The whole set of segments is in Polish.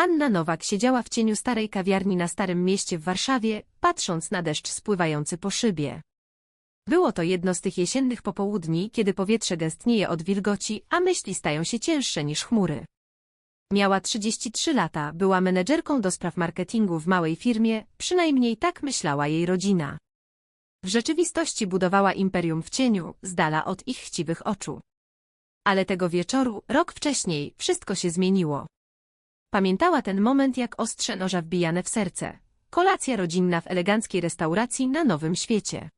Anna Nowak siedziała w cieniu starej kawiarni na Starym Mieście w Warszawie, patrząc na deszcz spływający po szybie. Było to jedno z tych jesiennych popołudni, kiedy powietrze gęstnieje od wilgoci, a myśli stają się cięższe niż chmury. Miała 33 lata, była menedżerką do spraw marketingu w małej firmie, przynajmniej tak myślała jej rodzina. W rzeczywistości budowała imperium w cieniu, z dala od ich chciwych oczu. Ale tego wieczoru, rok wcześniej, wszystko się zmieniło. Pamiętała ten moment jak ostrze noża wbijane w serce. Kolacja rodzinna w eleganckiej restauracji na Nowym Świecie.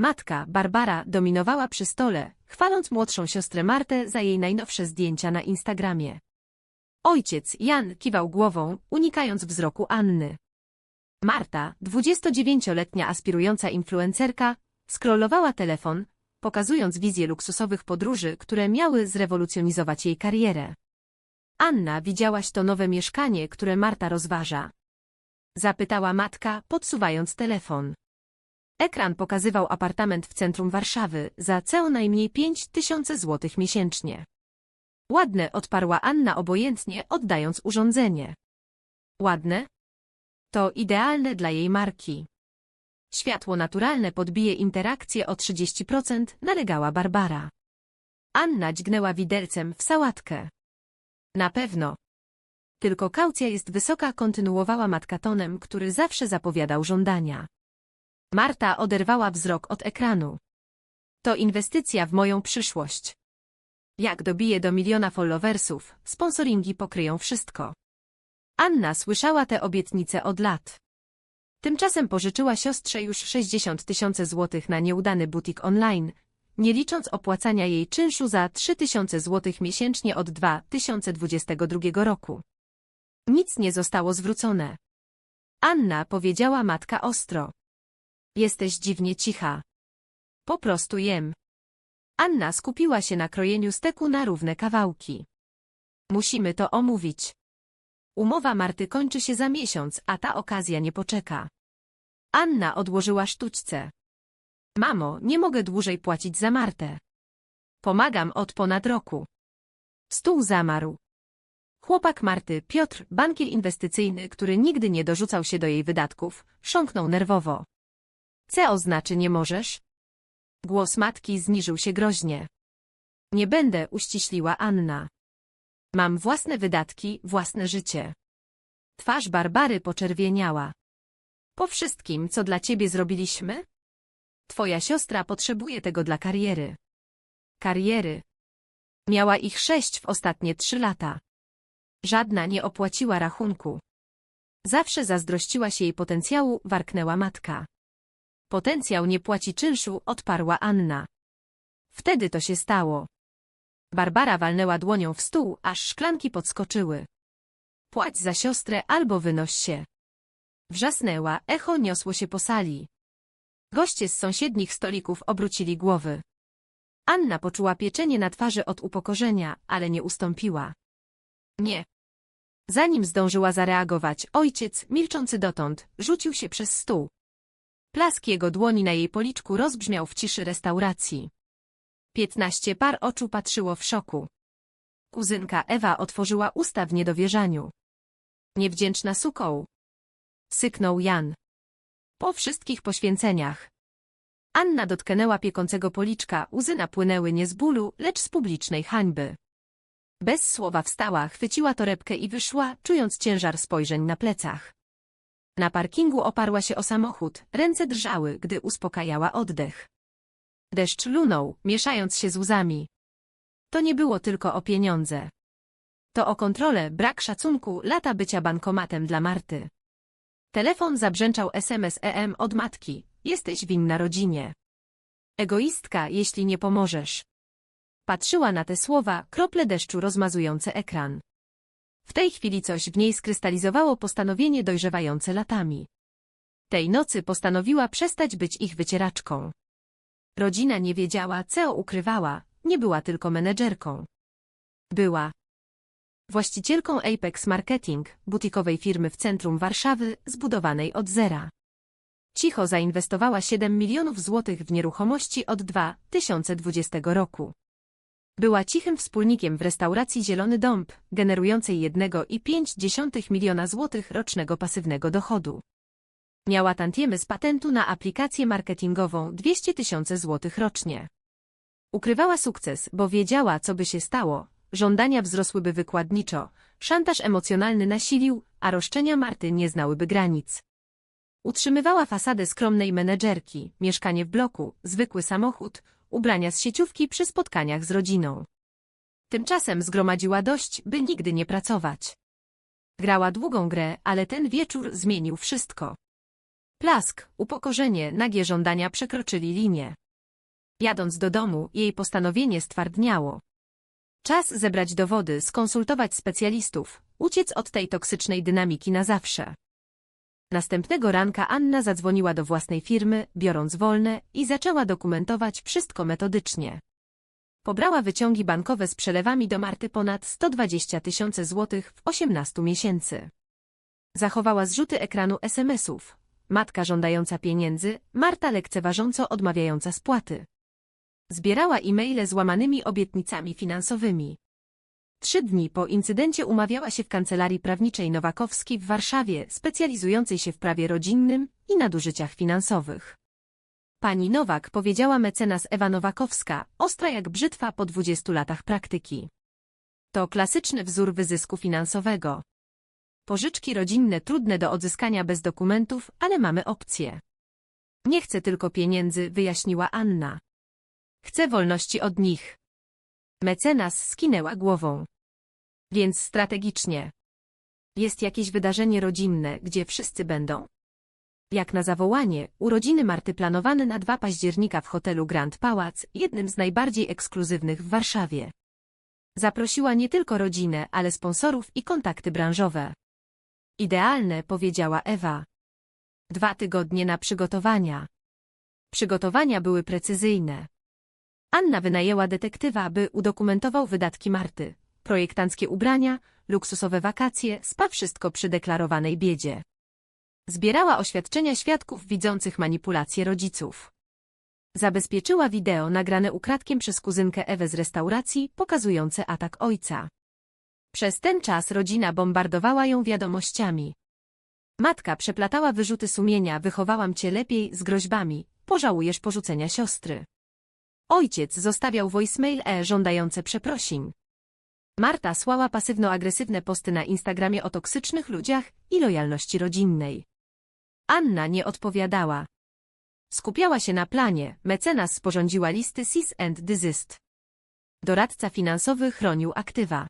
Matka, Barbara, dominowała przy stole, chwaląc młodszą siostrę Martę za jej najnowsze zdjęcia na Instagramie. Ojciec, Jan, kiwał głową, unikając wzroku Anny. Marta, 29-letnia aspirująca influencerka, scrollowała telefon, pokazując wizję luksusowych podróży, które miały zrewolucjonizować jej karierę. Anna, widziałaś to nowe mieszkanie, które Marta rozważa? Zapytała matka, podsuwając telefon. Ekran pokazywał apartament w centrum Warszawy za co najmniej 5 tysięcy złotych miesięcznie. Ładne, odparła Anna obojętnie, oddając urządzenie. Ładne? To idealne dla jej marki. Światło naturalne podbije interakcję o 30%, nalegała Barbara. Anna dźgnęła widelcem w sałatkę. Na pewno. Tylko kaucja jest wysoka, kontynuowała matka tonem, który zawsze zapowiadał żądania. Marta oderwała wzrok od ekranu. To inwestycja w moją przyszłość. Jak dobiję do miliona followersów, sponsoringi pokryją wszystko. Anna słyszała te obietnice od lat. Tymczasem pożyczyła siostrze już 60 tysięcy złotych na nieudany butik online, nie licząc opłacania jej czynszu za 3 tysiące złotych miesięcznie od 2022 roku. Nic nie zostało zwrócone. Anna powiedziała matka ostro. Jesteś dziwnie cicha. Po prostu jem. Anna skupiła się na krojeniu steku na równe kawałki. Musimy to omówić. Umowa Marty kończy się za miesiąc, a ta okazja nie poczeka. Anna odłożyła sztućce. Mamo, nie mogę dłużej płacić za Martę. Pomagam od ponad roku. Stół zamarł. Chłopak Marty, Piotr, bankier inwestycyjny, który nigdy nie dorzucał się do jej wydatków, sząknął nerwowo. Co znaczy nie możesz? Głos matki zniżył się groźnie. Nie będę, uściśliła Anna. Mam własne wydatki, własne życie. Twarz Barbary poczerwieniała. Po wszystkim, co dla ciebie zrobiliśmy? Twoja siostra potrzebuje tego dla kariery. Kariery. Miała ich sześć w ostatnie trzy lata. Żadna nie opłaciła rachunku. Zawsze zazdrościła się jej potencjału, warknęła matka. Potencjał nie płaci czynszu, odparła Anna. Wtedy to się stało. Barbara walnęła dłonią w stół, aż szklanki podskoczyły. Płać za siostrę albo wynoś się. Wrzasnęła, echo niosło się po sali. Goście z sąsiednich stolików obrócili głowy. Anna poczuła pieczenie na twarzy od upokorzenia, ale nie ustąpiła. Nie. Zanim zdążyła zareagować, ojciec, milczący dotąd, rzucił się przez stół. Plask jego dłoni na jej policzku rozbrzmiał w ciszy restauracji. Piętnaście par oczu patrzyło w szoku. Kuzynka Ewa otworzyła usta w niedowierzaniu. Niewdzięczna sukoł. Syknął Jan. Po wszystkich poświęceniach. Anna dotknęła piekącego policzka, łzy napłynęły nie z bólu, lecz z publicznej hańby. Bez słowa wstała, chwyciła torebkę i wyszła, czując ciężar spojrzeń na plecach. Na parkingu oparła się o samochód, ręce drżały, gdy uspokajała oddech. Deszcz lunął, mieszając się z łzami. To nie było tylko o pieniądze. To o kontrolę, brak szacunku, lata bycia bankomatem dla Marty. Telefon zabrzęczał SMS EM od matki. Jesteś winna rodzinie. Egoistka, jeśli nie pomożesz. Patrzyła na te słowa, krople deszczu rozmazujące ekran. W tej chwili coś w niej skrystalizowało postanowienie dojrzewające latami. Tej nocy postanowiła przestać być ich wycieraczką. Rodzina nie wiedziała, co ukrywała, nie była tylko menedżerką. Była właścicielką Apex Marketing, butikowej firmy w centrum Warszawy, zbudowanej od zera. Cicho zainwestowała 7 milionów złotych w nieruchomości od 2020 roku. Była cichym wspólnikiem w restauracji Zielony Dąb, generującej 1,5 miliona złotych rocznego pasywnego dochodu. Miała tantiemy z patentu na aplikację marketingową 200 tysięcy złotych rocznie. Ukrywała sukces, bo wiedziała, co by się stało. Żądania wzrosłyby wykładniczo, szantaż emocjonalny nasilił, a roszczenia Marty nie znałyby granic. Utrzymywała fasadę skromnej menedżerki, mieszkanie w bloku, zwykły samochód, ubrania z sieciówki przy spotkaniach z rodziną. Tymczasem zgromadziła dość, by nigdy nie pracować. Grała długą grę, ale ten wieczór zmienił wszystko. Plask, upokorzenie, nagie żądania przekroczyli linię. Jadąc do domu, jej postanowienie stwardniało. Czas zebrać dowody, skonsultować specjalistów, uciec od tej toksycznej dynamiki na zawsze. Następnego ranka Anna zadzwoniła do własnej firmy, biorąc wolne i zaczęła dokumentować wszystko metodycznie. Pobrała wyciągi bankowe z przelewami do Marty ponad 120 tysięcy złotych w 18 miesięcy. Zachowała zrzuty ekranu SMS-ów. Matka żądająca pieniędzy, Marta lekceważąco odmawiająca spłaty. Zbierała e-maile z łamanymi obietnicami finansowymi. Trzy dni po incydencie umawiała się w kancelarii prawniczej Nowakowskiej w Warszawie, specjalizującej się w prawie rodzinnym i nadużyciach finansowych. Pani Nowak powiedziała mecenas Ewa Nowakowska, ostra jak brzytwa po 20 latach praktyki. To klasyczny wzór wyzysku finansowego. Pożyczki rodzinne trudne do odzyskania bez dokumentów, ale mamy opcję. Nie chcę tylko pieniędzy, wyjaśniła Anna. Chcę wolności od nich. Mecenas skinęła głową. Więc strategicznie. Jest jakieś wydarzenie rodzinne, gdzie wszyscy będą. Jak na zawołanie, urodziny Marty planowane na 2 października w hotelu Grand Pałac, jednym z najbardziej ekskluzywnych w Warszawie. Zaprosiła nie tylko rodzinę, ale sponsorów i kontakty branżowe. Idealne, powiedziała Ewa. Dwa tygodnie na przygotowania. Przygotowania były precyzyjne. Anna wynajęła detektywa, by udokumentował wydatki Marty. Projektanckie ubrania, luksusowe wakacje, spa wszystko przy deklarowanej biedzie. Zbierała oświadczenia świadków widzących manipulacje rodziców. Zabezpieczyła wideo nagrane ukradkiem przez kuzynkę Ewę z restauracji, pokazujące atak ojca. Przez ten czas rodzina bombardowała ją wiadomościami. Matka przeplatała wyrzuty sumienia, wychowałam cię lepiej z groźbami, pożałujesz porzucenia siostry. Ojciec zostawiał voicemail e żądające przeprosin. Marta słała pasywno-agresywne posty na Instagramie o toksycznych ludziach i lojalności rodzinnej. Anna nie odpowiadała. Skupiała się na planie, mecenas sporządziła listy sis and desist. Doradca finansowy chronił aktywa.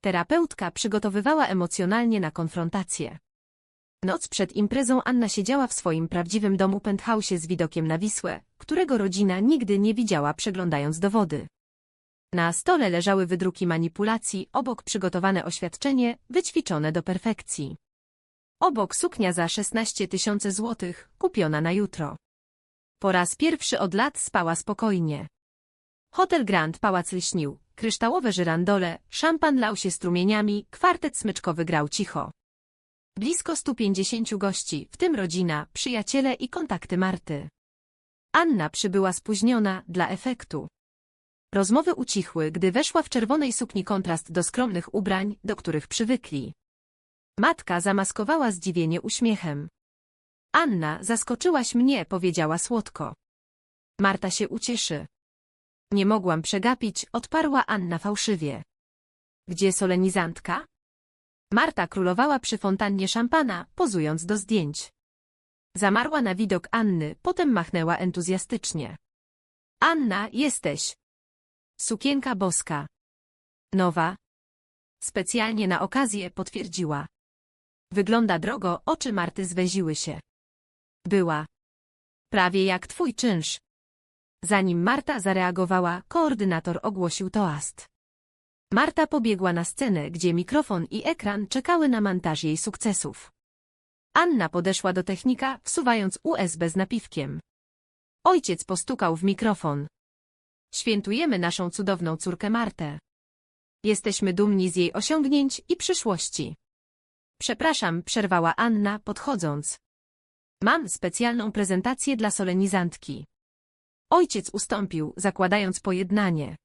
Terapeutka przygotowywała emocjonalnie na konfrontację. Noc przed imprezą Anna siedziała w swoim prawdziwym domu penthouse z widokiem na Wisłę, którego rodzina nigdy nie widziała przeglądając dowody. Na stole leżały wydruki manipulacji, obok przygotowane oświadczenie, wyćwiczone do perfekcji. Obok suknia za 16 tysięcy złotych, kupiona na jutro. Po raz pierwszy od lat spała spokojnie. Hotel Grand Pałac lśnił, kryształowe żyrandole, szampan lał się strumieniami, kwartet smyczkowy grał cicho. Blisko 150 gości, w tym rodzina, przyjaciele i kontakty Marty. Anna przybyła spóźniona, dla efektu. Rozmowy ucichły, gdy weszła w czerwonej sukni kontrast do skromnych ubrań, do których przywykli. Matka zamaskowała zdziwienie uśmiechem. Anna, zaskoczyłaś mnie, powiedziała słodko. Marta się ucieszy. Nie mogłam przegapić, odparła Anna fałszywie. Gdzie solenizantka? Marta królowała przy fontannie szampana, pozując do zdjęć. Zamarła na widok Anny, potem machnęła entuzjastycznie. Anna, jesteś. Sukienka boska. Nowa. Specjalnie na okazję potwierdziła. Wygląda drogo, oczy Marty zwęziły się. Była. Prawie jak twój czynsz. Zanim Marta zareagowała, koordynator ogłosił toast. Marta pobiegła na scenę, gdzie mikrofon i ekran czekały na montaż jej sukcesów. Anna podeszła do technika, wsuwając USB z napiwkiem. Ojciec postukał w mikrofon. Świętujemy naszą cudowną córkę Martę. Jesteśmy dumni z jej osiągnięć i przyszłości. Przepraszam, przerwała Anna, podchodząc. Mam specjalną prezentację dla solenizantki. Ojciec ustąpił, zakładając pojednanie.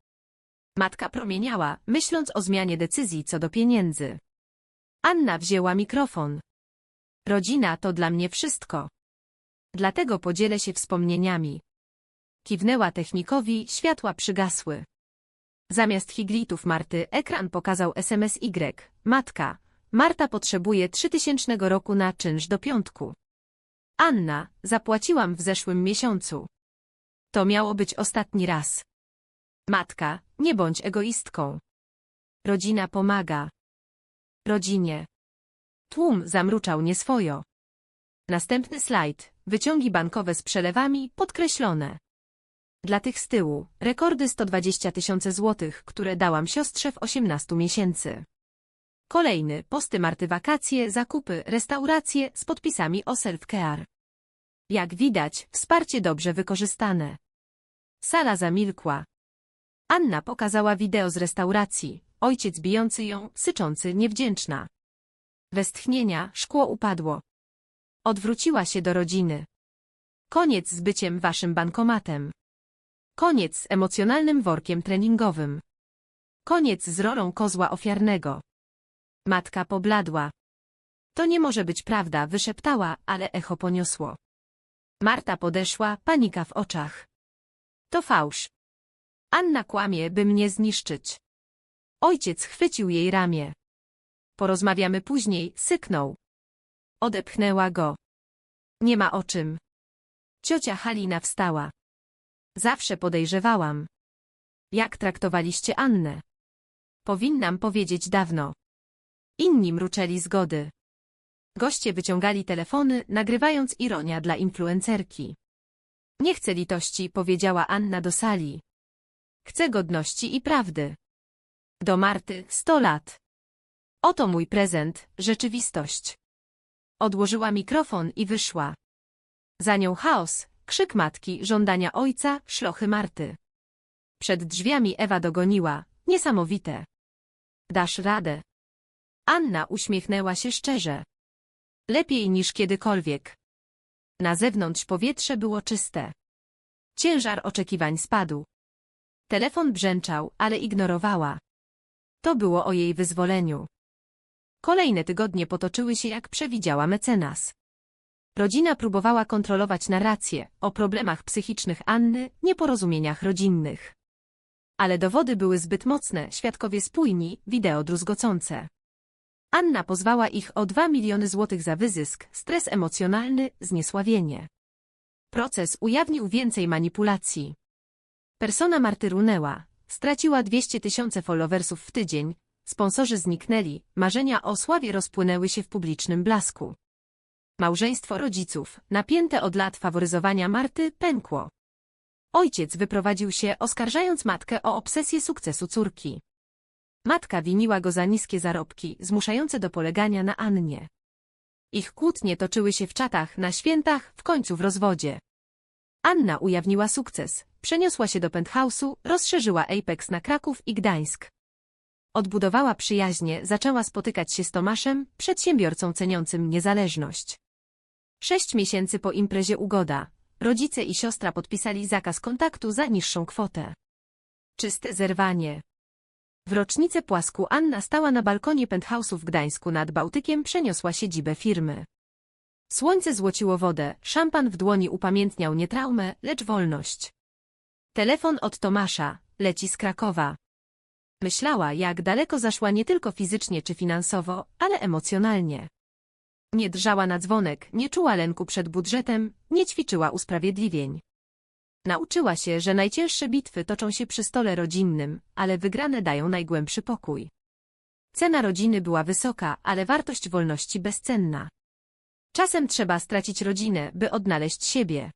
Matka promieniała, myśląc o zmianie decyzji co do pieniędzy. Anna wzięła mikrofon. Rodzina to dla mnie wszystko. Dlatego podzielę się wspomnieniami. Kiwnęła technikowi, światła przygasły. Zamiast higlitów Marty ekran pokazał SMS Y. Matka. Marta potrzebuje 3000 roku na czynsz do piątku. Anna, zapłaciłam w zeszłym miesiącu. To miało być ostatni raz. Matka, nie bądź egoistką. Rodzina pomaga. Rodzinie. Tłum zamruczał nieswojo. Następny slajd. Wyciągi bankowe z przelewami podkreślone. Dla tych z tyłu, rekordy 120 tysięcy złotych, które dałam siostrze w 18 miesięcy. Kolejny, posty Marty wakacje, zakupy, restauracje z podpisami o self-care. Jak widać, wsparcie dobrze wykorzystane. Sala zamilkła. Anna pokazała wideo z restauracji, ojciec bijący ją, syczący, niewdzięczna. Westchnienia, szkło upadło. Odwróciła się do rodziny. Koniec z byciem waszym bankomatem. Koniec z emocjonalnym workiem treningowym. Koniec z rolą kozła ofiarnego. Matka pobladła. To nie może być prawda, wyszeptała, ale echo poniosło. Marta podeszła, panika w oczach. To fałsz. Anna kłamie, by mnie zniszczyć. Ojciec chwycił jej ramię. Porozmawiamy później, syknął. Odepchnęła go. Nie ma o czym. Ciocia Halina wstała. Zawsze podejrzewałam. Jak traktowaliście Annę? Powinnam powiedzieć dawno. Inni mruczeli zgody. Goście wyciągali telefony, nagrywając ironia dla influencerki. Nie chcę litości, powiedziała Anna do sali. Chcę godności i prawdy. Do Marty, sto lat. Oto mój prezent, rzeczywistość. Odłożyła mikrofon i wyszła. Za nią chaos, krzyk matki, żądania ojca, szlochy Marty. Przed drzwiami Ewa dogoniła. Niesamowite. Dasz radę. Anna uśmiechnęła się szczerze. Lepiej niż kiedykolwiek. Na zewnątrz powietrze było czyste. Ciężar oczekiwań spadł. Telefon brzęczał, ale ignorowała. To było o jej wyzwoleniu. Kolejne tygodnie potoczyły się jak przewidziała mecenas. Rodzina próbowała kontrolować narrację o problemach psychicznych Anny, nieporozumieniach rodzinnych. Ale dowody były zbyt mocne, świadkowie spójni, wideo druzgocące. Anna pozwała ich o 2 miliony złotych za wyzysk, stres emocjonalny, zniesławienie. Proces ujawnił więcej manipulacji. Persona Marty runęła, straciła 200 tysięcy followersów w tydzień, sponsorzy zniknęli, marzenia o sławie rozpłynęły się w publicznym blasku. Małżeństwo rodziców, napięte od lat faworyzowania Marty, pękło. Ojciec wyprowadził się, oskarżając matkę o obsesję sukcesu córki. Matka winiła go za niskie zarobki, zmuszające do polegania na Annie. Ich kłótnie toczyły się w czatach, na świętach, w końcu w rozwodzie. Anna ujawniła sukces, przeniosła się do penthouse'u, rozszerzyła Apex na Kraków i Gdańsk. Odbudowała przyjaźnie, zaczęła spotykać się z Tomaszem, przedsiębiorcą ceniącym niezależność. Sześć miesięcy po imprezie ugoda. Rodzice i siostra podpisali zakaz kontaktu za niższą kwotę. Czyste zerwanie. W rocznicę płasku Anna stała na balkonie penthouse'u w Gdańsku nad Bałtykiem, przeniosła siedzibę firmy. Słońce złociło wodę, szampan w dłoni upamiętniał nie traumę, lecz wolność. Telefon od Tomasza, leci z Krakowa. Myślała, jak daleko zaszła nie tylko fizycznie czy finansowo, ale emocjonalnie. Nie drżała na dzwonek, nie czuła lęku przed budżetem, nie ćwiczyła usprawiedliwień. Nauczyła się, że najcięższe bitwy toczą się przy stole rodzinnym, ale wygrane dają najgłębszy pokój. Cena rodziny była wysoka, ale wartość wolności bezcenna. Czasem trzeba stracić rodzinę, by odnaleźć siebie.